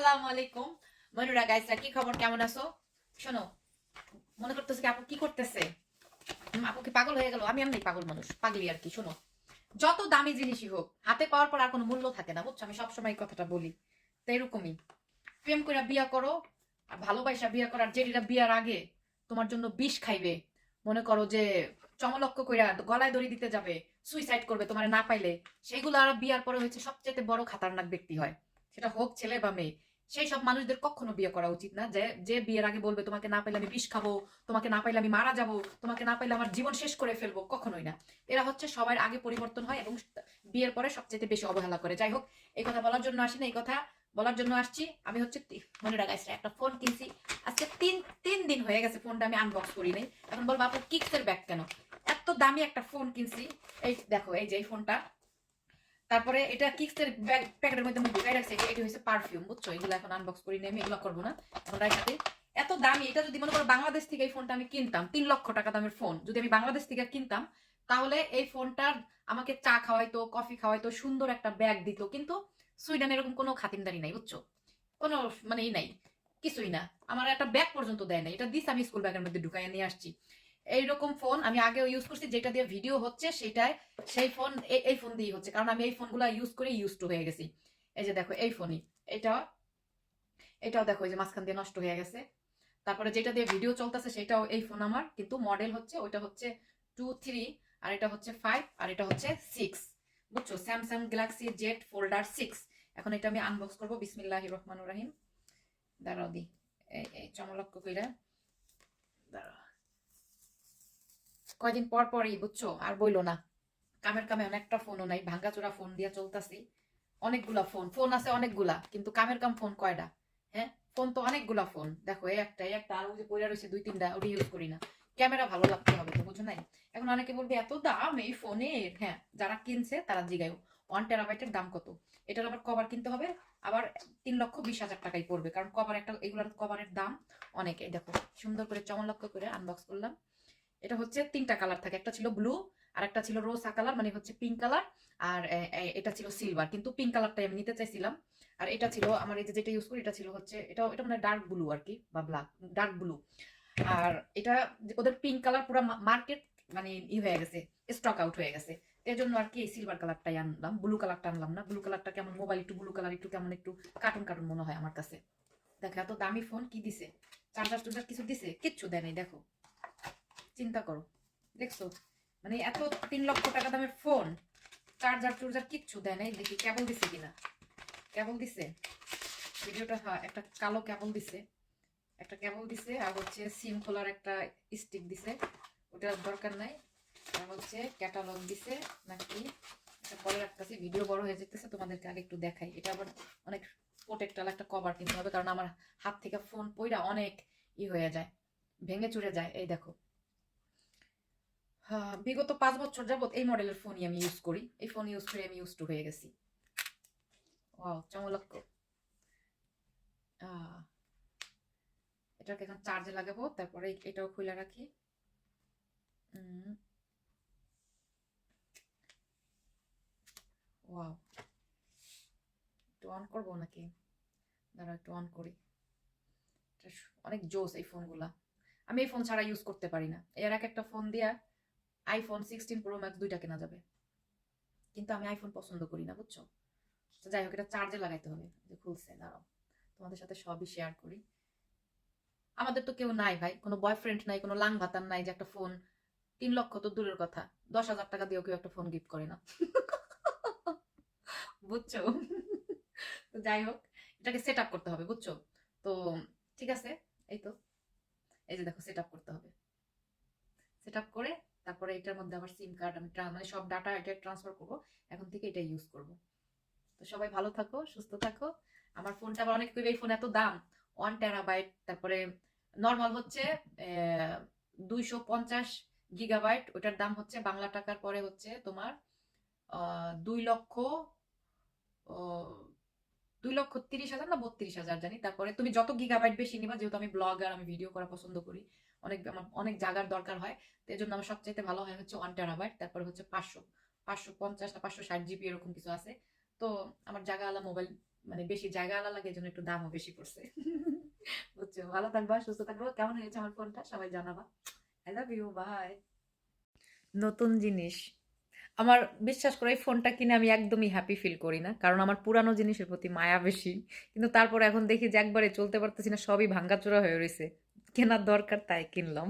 আসসালামু আলাইকুম। কি খবর? কেমন আছো? শোনো, মনে করতেছে আপু কি করতেছে? পাগল হয়ে গেল? আমি পাগল মানুষ, পাগলি আর কি, শোনো। যত দামি জিনিসই হোক, হাতে পাওয়ার পর আর কোনো মূল্য থাকে না, বুঝছ? আমি সবসময় কথাটা বলি। তো এরকমই। প্রেম করে বিয়া করো, আর ভালোবাসা বিয়া করার বিয়ার আগে তোমার জন্য বিষ খাইবে। মনে করো যে চমলক্ষ কইরা গলায় দড়ি দিতে যাবে সুইসাইড করবে তোমার না পাইলে সেগুলো আর বিয়ার পরে হচ্ছে সবচেয়ে বড় খাতারনাক ব্যক্তি হয়। সেটা হোক ছেলে বা মেয়ে। সেই সব মানুষদের কখনো বিয়ে করা উচিত না। যে যে বিয়ের আগে বলবে, তোমাকে না পাইলে আমি বিষ খাব, তোমাকে না পাইলে আমি মারা যাব, তোমাকে না পাইলে আমার জীবন শেষ করে ফেলব। কখনোই না। এরা হচ্ছে সবার আগে পরিবর্তন হয় এবং বিয়ের পরে সবচেয়ে বেশি অবহেলা করে। যাই হোক, এই কথা বলার জন্য আসি না, এই কথা বলার জন্য আসছি। আমি হচ্ছে মনে রাখাইছি একটা ফোন কিনছি। আজকে তিন তিন দিন হয়ে গেছে ফোনটা আমি আনবক্স করি নাই। এখন বলব আপনার কিক্সের ব্যাগ কেন? এত দামি একটা ফোন কিনছি। এই দেখো, এই যে এই ফোনটা তারপরে এটা কিক্সের ব্যাগ প্যাকেটের মধ্যে আমি ঢুকাই রাখছি, এটা হচ্ছে পারফিউম বুঝছ? এগুলো এখন আনবক্স করি নাই এগুলো করব না। এখন রাখাতে এত দামি, এটা যদি মনে করো বাংলাদেশ থেকে এই ফোনটা আমি কিনতাম, তিন লক্ষ টাকা দামের ফোন যদি আমি বাংলাদেশ থেকে কিনতাম, তাহলে এই ফোনটার আমাকে চা খাওয়াইতো কফি খাওয়াইতো, সুন্দর একটা ব্যাগ দিত। কিন্তু সুইডেন এরকম কোনো খাতিমদারি নাই, বুঝছ? কোনো মানে ই নাই, কিছুই না। আমার একটা ব্যাগ পর্যন্ত দেয় না এটা দিস আমি স্কুল ব্যাগের মধ্যে ঢুকাই নিয়ে আসছি। এইরকম ফোন আমি আগেও ইউজ করছি, যেটা দিয়ে ভিডিও হচ্ছে সেটাই সেই ফোন এই ফোন দিয়েই হচ্ছে। কারণ আমি এই ফোনগুলো ইউজ করে ইউজ টু হয়ে গেছি। এই যে দেখো, এই ফোনই এটা, এটাও দেখো, এই যে মাঝখান দিয়ে নষ্ট হয়ে গেছে। তারপরে যেটা দিয়ে ভিডিও চলতেছে সেটাও এই ফোন আমার। কিন্তু মডেল হচ্ছে, ওইটা হচ্ছে টু থ্রি আর এটা হচ্ছে ফাইভ আর এটা হচ্ছে সিক্স বুঝছ? Samsung Galaxy Z folder six এখন এটা আমি আনবক্স করব। বিসমিল্লাহ রহমানুর রাহিম। দাঁড়াও দি। এই চমলক্ষ কইরা। দাঁড়াও। কয়দিন পর পরই, বুঝছ? আর বইলো না। কামের কামে অনেকটা ফোনও নাই, ভাঙ্গাচোরা ফোন দিয়ে চলতেছি। অনেকগুলা ফোন ফোন আছে অনেকগুলা, কিন্তু কামের কাম ফোন কয়টা হ্যাঁ? ফোন তো অনেকগুলা ফোন। দেখো, এই একটা এই একটা, আর যে পয়লা রয়েছে দুই তিনটা, ওটা ইউজ করি না। ক্যামেরা ভালো লাগতে হবে তো, বুঝো নাই? এখন অনেকে বলবে, এত দাম এই ফোনের? হ্যাঁ যারা কিনছে তারা জিগায় ওয়ান টেরাবাইটের দাম কত? এটার আবার কভার কিনতে হবে? আবার তিন লক্ষ বিশ হাজার টাকাই পড়বে, কারণ কভার একটা, এগুলোর কভারের দাম অনেক। এই দেখো, সুন্দর করে চমলক্ষ করে আনবক্স করলাম। এটা হচ্ছে তিনটা কালার থাকে, একটা ছিল ব্লু আর একটা ছিল রোসা কালার মানে হচ্ছে পিঙ্ক কালার আর এটা ছিল সিলভার কিন্তু পিঙ্ক কালারটাই আমি নিতে চাইছিলাম। আর এটা ছিল আমার এই যেটা ইউজ করি, এটা ছিল হচ্ছে এটা এটা মানে ডার্ক ব্লু আর কি, বা ব্ল্যাক ডার্ক ব্লু আর এটা ওদের পিঙ্ক কালার পুরো মার্কেট মানে ই হয়ে গেছে স্টক আউট হয়ে গেছে। এর জন্য আর কি এই সিলভার কালারটাই আনলাম ব্লু কালারটা আনলাম না। ব্লু কালারটা কেমন মোবাইল একটু ব্লু কালার একটু কেমন, একটু কার্টুন কার্টুন মনে হয় আমার কাছে। দেখো, এত দামি ফোন কি দিছে? চার্জার টুজার কিছু দিছে? কিচ্ছু দেয় নাই, দেখো। চিন্তা করো। দেখছ? মানে এত তিন লক্ষ টাকা দামের ফোন চার্জার টুর্জার কিচ্ছু দেয় নাই। দেখি কেবল দিছে কিনা? কেবল দিছে। ভিডিওটা হ্যাঁ একটা কালো কেবল দিছে। একটা কেবল দিছে আর হচ্ছে সিম খোলার একটা স্টিক দিছে। ওটার দরকার নাই। আর হচ্ছে ক্যাটালগ দিছে নাকি? এটা পরে রাখতেছি। ভিডিও বড় হয়ে যেতেছে, তোমাদেরকে আগে একটু দেখাই। এটা আবার অনেক প্রোটেক্টাল একটা কভার কিনতে হবে, কারণ আমার হাত থেকে ফোন পইরা অনেক ই হয়ে যায়, ভেঙে চুরে যায়। এই দেখো। বিগত পাঁচ বছর যাবত এই মডেলের ফোনই আমি ইউজ করি। এই ফোন ইউজ করে আমি ইউজ টু হয়ে গেছি। ওয়াও চমলক্ষ এটাকে এখন চার্জে লাগাবো, তারপরে এটাও খুলে রাখি। একটু অন করব নাকি? দাঁড়া একটু অন করি। অনেক জোস এই ফোনগুলা আমি এই ফোন ছাড়া ইউজ করতে পারি না। এর এক একটা ফোন দিয়া আইফোন সিক্সটিন প্রো ম্যাক্স দুইটা কেনা যাবে। কিন্তু আমি আইফোন পছন্দ করি না, বুঝছ? যাই হোক, এটা চার্জে লাগাইতে হবে। যে খুলছে, দাঁড়াও। তোমাদের সাথে সবই শেয়ার করি। আমাদের তো কেউ নাই ভাই, কোনো বয়ফ্রেন্ড নাই, কোনো লাং ভাতার নাই যে একটা ফোন তিন লক্ষ তো দূরের কথা। দশ হাজার টাকা দিয়েও কেউ একটা ফোন গিফট করে না। বুঝছ? তো যাই হোক, এটাকে সেট আপ করতে হবে, বুঝছ? তো ঠিক আছে, এই তো। এই যে দেখো সেট আপ করতে হবে। সেট আপ করে তারপরে এটার মধ্যে আবার সিম কার্ড আমি মানে সব ডাটা এটা ট্রান্সফার করব। এখন থেকে এটা ইউজ করব। তো সবাই ভালো থাকো, সুস্থ থাকো। আমার ফোনটা আবার অনেক এই ফোন এত দাম। ওয়ান টেরাবাইট তারপরে নর্মাল হচ্ছে দুইশো পঞ্চাশ গিগাবাইট ওটার দাম হচ্ছে বাংলা টাকার পরে হচ্ছে তোমার দুই লক্ষ দুই লক্ষ তিরিশ হাজার না বত্রিশ হাজার জানি। তারপরে তুমি যত গিগাবাইট বেশি নিবা, যেহেতু আমি ব্লগ আর আমি ভিডিও করা পছন্দ করি অনেক, আমার অনেক জায়গার দরকার হয়। তো এই জন্য আমার সবচাইতে ভালো হয় হচ্ছে ওয়ান টেরাবাইট তারপরে হচ্ছে পাঁচশো পাঁচশো পঞ্চাশ না পাঁচশো ষাট জিবি এরকম কিছু আছে। তো আমার জায়গা আলা মোবাইল মানে বেশি জায়গা আলা লাগে জন্য একটু দামও বেশি পড়ছে। বুঝছ? ভালো থাকবা, সুস্থ থাকব। কেমন হয়েছে আমার ফোনটা? সবাই জানাবা। আই লাভ ইউ বাই নতুন জিনিস। আমার বিশ্বাস করে, এই ফোনটা কিনে আমি একদমই হ্যাপি ফিল করি না। কারণ আমার পুরানো জিনিসের প্রতি মায়া বেশি। কিন্তু তারপর এখন দেখি যে একবারে চলতে পারতেছি না, সবই ভাঙ্গাচোরা হয়ে রয়েছে কেনার দরকার তাই কিনলাম